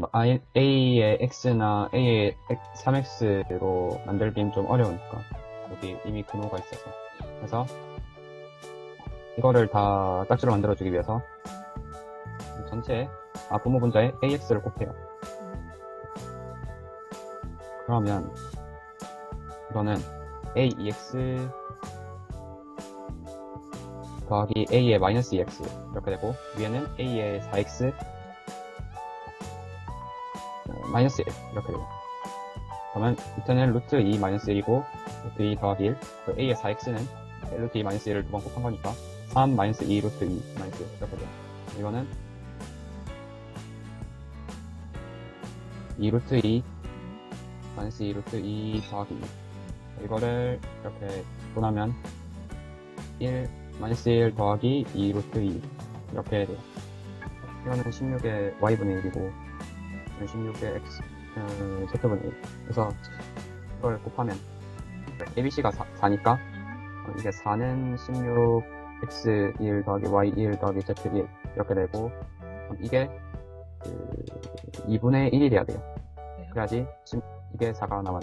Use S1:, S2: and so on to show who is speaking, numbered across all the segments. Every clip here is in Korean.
S1: 뭐 A의 X나 A의 3X로 만들긴 좀 어려우니까. 여기 이미 근호가 있어서. 그래서 이거를 다 짝지로 만들어주기 위해서 전체에 아 부모 분자에 AX를 곱해요. 그러면 이거는 AEX 더하기 A의 마이너스 EX 이렇게 되고 위에는 A의 4X 어, 마이너스 1 이렇게 되고 그러면 밑에는 루트 2 마이너스 1이고 루트 2 더하기 1그 A의 4X는 루트 2 마이너스 1을 두 번 곱한 거니까 3 마이너스 2 루트 2 마이너스 1 이렇게 돼요. 이거는 2 루트 2 마이너스 2 루트 2 더하기 2 이거를 이렇게 분하면 1 마이너스 1 더하기 2 루트 2 이렇게 돼요. 이거는 16의 y분의 1이고 16의 x 어, z분의 1 그래서 이걸 곱하면 abc가 4, 니까 이게 4는 16 x 1 더하기 y 1 더하기 z 1 이렇게 되고 그럼 이게 그 2분의 1이 돼야 돼요.
S2: 왜요?
S1: 그래야지 심- 이게 4가 나와요.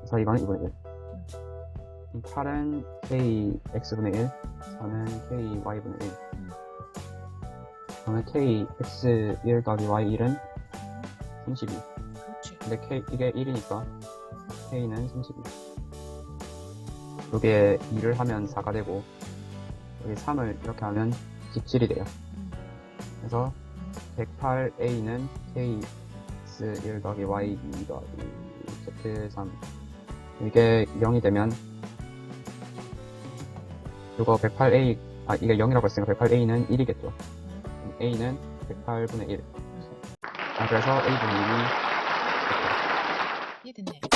S1: 그래서 이거는 2분의 1 8은 k x분의 1 4는 k y분의 1
S2: 음.
S1: 그러면 k x 1 더하기 y 1은 32
S2: 그렇지.
S1: 근데 K, 이게 1이니까 K는 32 여기에 2를 하면 4가 되고 여기 3을 이렇게 하면 17이 돼요.
S2: 음.
S1: 그래서 108A는 KX1 더하기 Y2 더하기 Z3 이게 0이 되면 이거 108A 아 이게 0이라고 했으니까 108A는 1이겠죠. A는 108분의 1 아, 그래서 A분의 1이
S2: 이해됐네요.